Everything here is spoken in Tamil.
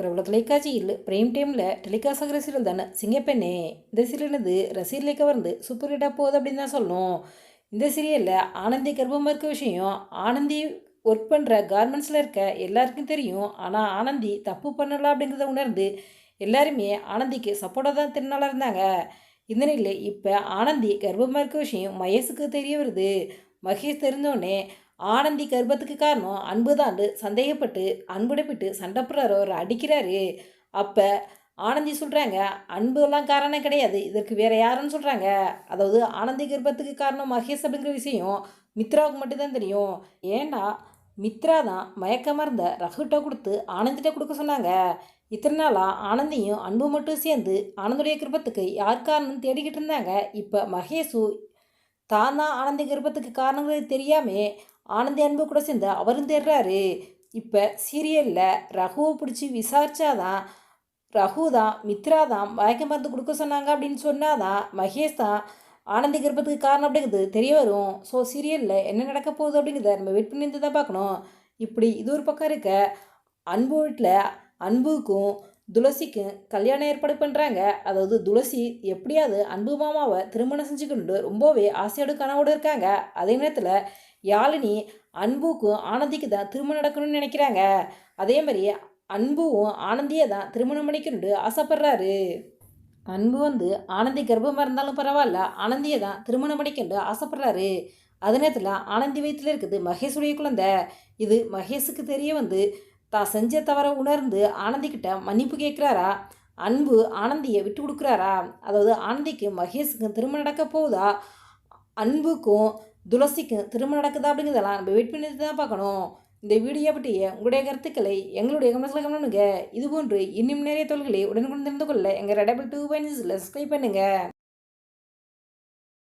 பிரபல தொலைக்காட்சியில் பிரேம் டைமில் டெலிகாஸ்ட் ஆகிற சீரியல் தானே சிங்கப்பெண்ணே இந்த சீரியல்னது ரசிகர்களை கவர்ந்து சூப்பர் ஹிட்டாக போகுது அப்படின்னு தான் சொல்லணும். இந்த சீரியலில் ஆனந்தி கர்ப்பமாக இருக்க விஷயம் ஆனந்தி ஒர்க் பண்ணுற கார்மெண்ட்ஸில் இருக்க எல்லாருக்கும் தெரியும். ஆனால் ஆனந்தி தப்பு பண்ணலாம் அப்படிங்கிறத உணர்ந்து எல்லாருமே ஆனந்திக்கு சப்போர்ட்டாக தான் திருநாளாக இருந்தாங்க. இந்த நிலையில் இப்போ ஆனந்தி கர்ப்பமாக இருக்க விஷயம் மகேஷுக்கு தெரிய வருது. மகேஷ் தெரிஞ்சோடனே ஆனந்தி கர்ப்பத்துக்கு காரணம் அன்பு சந்தேகப்பட்டு அன்புடைப்பிட்டு சண்டை போடுறாரு. அவர் அடிக்கிறாரு. அப்போ ஆனந்தி சொல்கிறாங்க அன்புலாம் காரணம் கிடையாது. இதற்கு வேறு யாருன்னு சொல்கிறாங்க அதாவது ஆனந்தி கர்ப்பத்துக்கு காரணம் மகேஷ் அப்படிங்கிற விஷயம் மித்ராவுக்கு மட்டும்தான் தெரியும். ஏன்னா மித்ரா தான் மயக்க மருந்த ரகுட்டை கொடுத்து ஆனந்திட்ட கொடுக்க சொன்னாங்க. இத்தனை நாளாக ஆனந்தியும் அன்பு மட்டும் சேர்ந்து ஆனந்துடைய கிருப்பத்துக்கு யார் காரணம்னு தேடிக்கிட்டு இருந்தாங்க. இப்போ மகேஷு தான் தான் ஆனந்தி கர்ப்பத்துக்கு காரணங்கிறது தெரியாமல் ஆனந்தி அன்பு கூட சேர்ந்து அவரும் தேடுறாரு இப்போ சீரியலில் ரகுவை பிடிச்சி விசாரிச்சாதான் ரகு தான் மித்ரா தான் மயக்க மருந்து கொடுக்க சொன்னாங்க அப்படின்னு சொன்னாதான் மகேஷ் தான் ஆனந்தி கர்ப்பத்துக்கு காரணம் அப்படிங்கிறது தெரிய வரும். ஸோ சீரியலில் என்ன நடக்க போகுது அப்படிங்கிறத நம்ம வெயிட் பண்ணி தான் பார்க்கணும். இப்படி இது ஒரு பக்கம் இருக்க அன்பு வீட்டில் அன்புக்கும் துளசிக்கும் கல்யாணம் ஏற்பாடு பண்ணுறாங்க அதாவது துளசி எப்படியாவது அன்பு மாமாவை திருமணம் செஞ்சுக்கொண்டு ரொம்பவே ஆசையோடு கனவோடு இருக்காங்க. அதே நேரத்தில் யாழினி அன்புக்கும் ஆனந்திக்கு தான் திருமணம் நடக்கணும்னு நினைக்கிறாங்க. அதே மாதிரி அன்புவும் ஆனந்தியை தான் திருமணம் பண்ணிக்கணும்னு ஆசைப்படுறாரு. அன்பு வந்து ஆனந்தி கர்ப்பமாக இருந்தாலும் பரவாயில்ல ஆனந்தியை தான் திருமணம் பண்ணிக்கணும்னு ஆசைப்படுறாரு. அதே நேரத்தில் ஆனந்தி வயிற்றில் இருக்குது மகேஷுடைய குழந்தை. இது மகேஷுக்கு தெரிய வந்து தான் செஞ்ச தவறை உணர்ந்து ஆனந்திக்கிட்ட மன்னிப்பு கேட்குறாரா? அன்பு ஆனந்தியை விட்டு கொடுக்குறாரா? அதாவது ஆனந்திக்கு மகேஷுக்கும் திருமணம் நடக்க போகுதா? அன்புக்கும் துளசிக்கும் திருமணம் நடக்குதா அப்படிங்கிறதெல்லாம் நம்ம வெயிட் பண்ணி தான் பார்க்கணும். இந்த வீடியோ பற்றிய உங்களுடைய கருத்துக்களை எங்களுடைய கமெண்ட்ஸில் கமெண்ட்டுங்க இதுபோன்று இன்னும் நிறைய தொழில்களை உடனுக்குடன் தெரிந்து கொள்ள எங்கள் ரெடபிள் டூ பாயிண்ட்ஸில் சப்ஸ்கிரைப் பண்ணுங்கள்